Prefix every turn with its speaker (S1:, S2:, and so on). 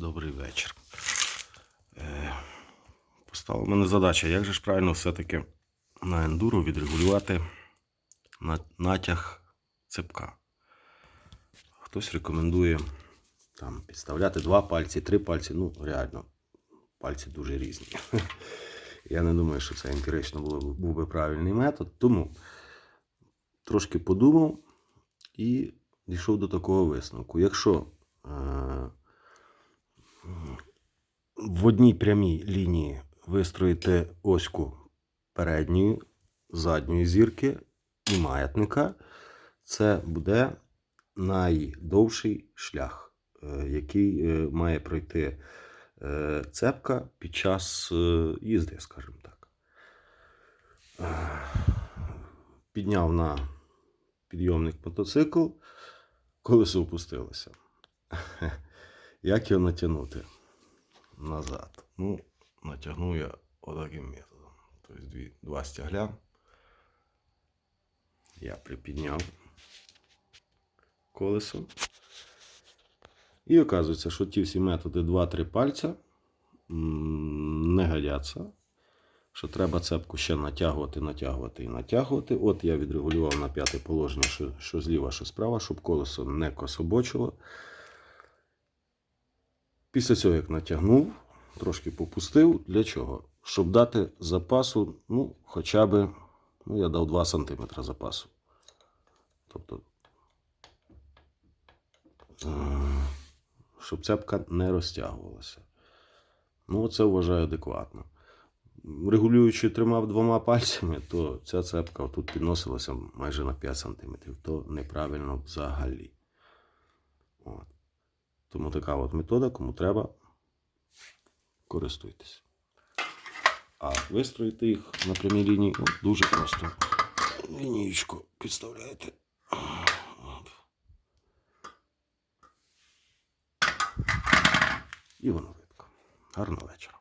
S1: Добрий вечір. Е, Постала в мене задача, як же ж правильно все-таки на ендуру відрегулювати натяг цепка. Хтось рекомендує там, підставляти два пальці, три пальці. Ну, реально, пальці дуже різні. Я не думаю, що це емпірично було, був би правильний метод. Тому трошки подумав і дійшов до такого висновку. Якщо в одній прямій лінії вистроїти оську передньої, задньої зірки і маятника, це буде найдовший шлях, е, який е, має пройти е, цепка під час їзди, скажімо так. Підняв на підйомник мотоцикл, колесо опустилося. Як його натягнути назад? Ну, натягну я отаким методом. Тобто дві, два стягля. Я припідняв колесо. І оказується, що ті всі методи 2-3 пальця не годяться. Що треба цепку ще натягувати, натягувати і натягувати. От я відрегулював на п'яте положення, що, що зліва, що справа, щоб колесо не кособочило. Після цього, як натягнув, трошки попустив. Для чого? Щоб дати запасу, ну, хоча б, ну, я дав 2 см запасу. Тобто, е, щоб цепка не розтягувалася. Ну, це вважаю адекватно. Регулюючи тримав двома пальцями, то ця цепка тут підносилася майже на 5 см. То неправильно взагалі. Тому така от метода, кому треба, користуйтесь. А вистроїти їх на прямій лінії ну, дуже просто. Лінієчку підставляєте. І воно видко. Гарного вечора.